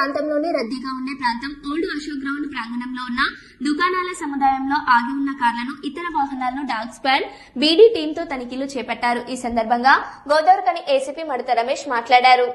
ప్రాంతంలోనే రద్దీగా ఉండే ప్రాంతం. ఓల్డ్ అశోక్ గ్రౌండ్ ప్రాంగణంలో ఉన్న దుకాణాల సముదాయంలో ఆగి ఉన్న కార్లను ఇతర వాహనాలను డాగ్ స్పాన్ బీడీ టీంతో తనిఖీలు చేపట్టారు. ఈ సందర్భంగా గోదావరికని ఏసీపీ మడత రమేష్ మాట్లాడారు.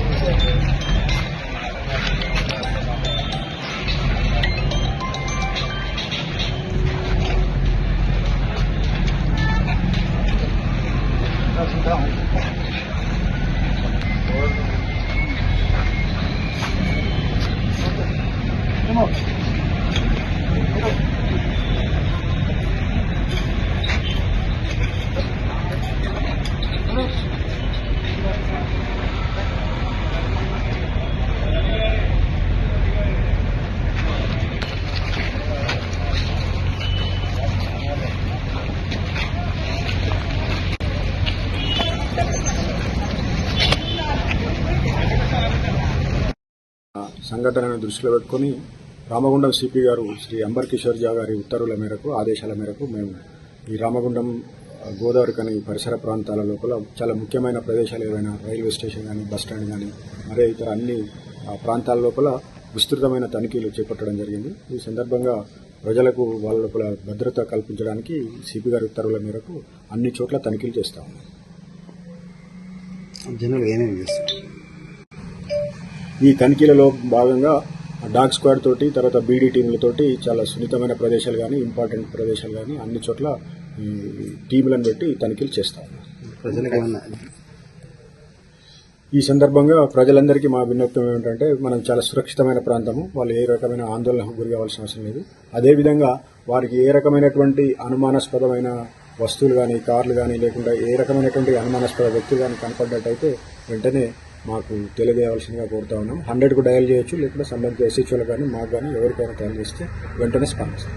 Gracias. సంఘటనను దృష్టిలో పెట్టుకుని రామగుండం సిపి గారు శ్రీ అంబర్ కిషోర్ జా గారి ఉత్తర్వుల మేరకు ఆదేశాల మేరకు మేము ఈ రామగుండం గోదావరి కానీ పరిసర ప్రాంతాల లోపల చాలా ముఖ్యమైన ప్రదేశాలు ఏవైనా రైల్వే స్టేషన్ కానీ బస్ స్టాండ్ కానీ మరే ఇతర అన్ని ప్రాంతాల లోపల విస్తృతమైన తనిఖీలు చేపట్టడం జరిగింది. ఈ సందర్భంగా ప్రజలకు వాళ్ళ లోపల భద్రత కల్పించడానికి సిపి గారి ఉత్తర్వుల మేరకు అన్ని చోట్ల తనిఖీలు చేస్తా ఉన్నాం. జనరల్ ఏమేమి చేస్తారు? ఈ తనిఖీలలో భాగంగా డాగ్ స్క్వాడ్ తోటి తర్వాత బీడీ టీంలతోటి చాలా సున్నితమైన ప్రదేశాలు కానీ ఇంపార్టెంట్ ప్రదేశాలు కానీ అన్ని చోట్ల ఈ టీంలను పెట్టి తనిఖీలు చేస్తాం ఈ సందర్భంగా ప్రజలందరికీ మా విన్నపం ఏమిటంటే మనం చాలా సురక్షితమైన ప్రాంతము వాళ్ళు ఏ రకమైన ఆందోళనకు గురి కావాల్సిన అవసరం లేదు. అదేవిధంగా వారికి ఏ రకమైనటువంటి అనుమానాస్పదమైన వస్తువులు కానీ కార్లు కానీ లేకుండా ఏ రకమైనటువంటి అనుమానాస్పద వ్యక్తులు కానీ కనపడ్డట్టయితే వెంటనే మాకు తెలియజేయవలసిందిగా కోరుతా ఉన్నాం. హండ్రెడ్కు డయల్ చేయొచ్చు లేకుంటే సంబంధిత ఎస్హెచ్ఓలు కానీ మాకు కానీ ఎవరికైనా కాల్ చేస్తే వెంటనే స్పందిస్తాం.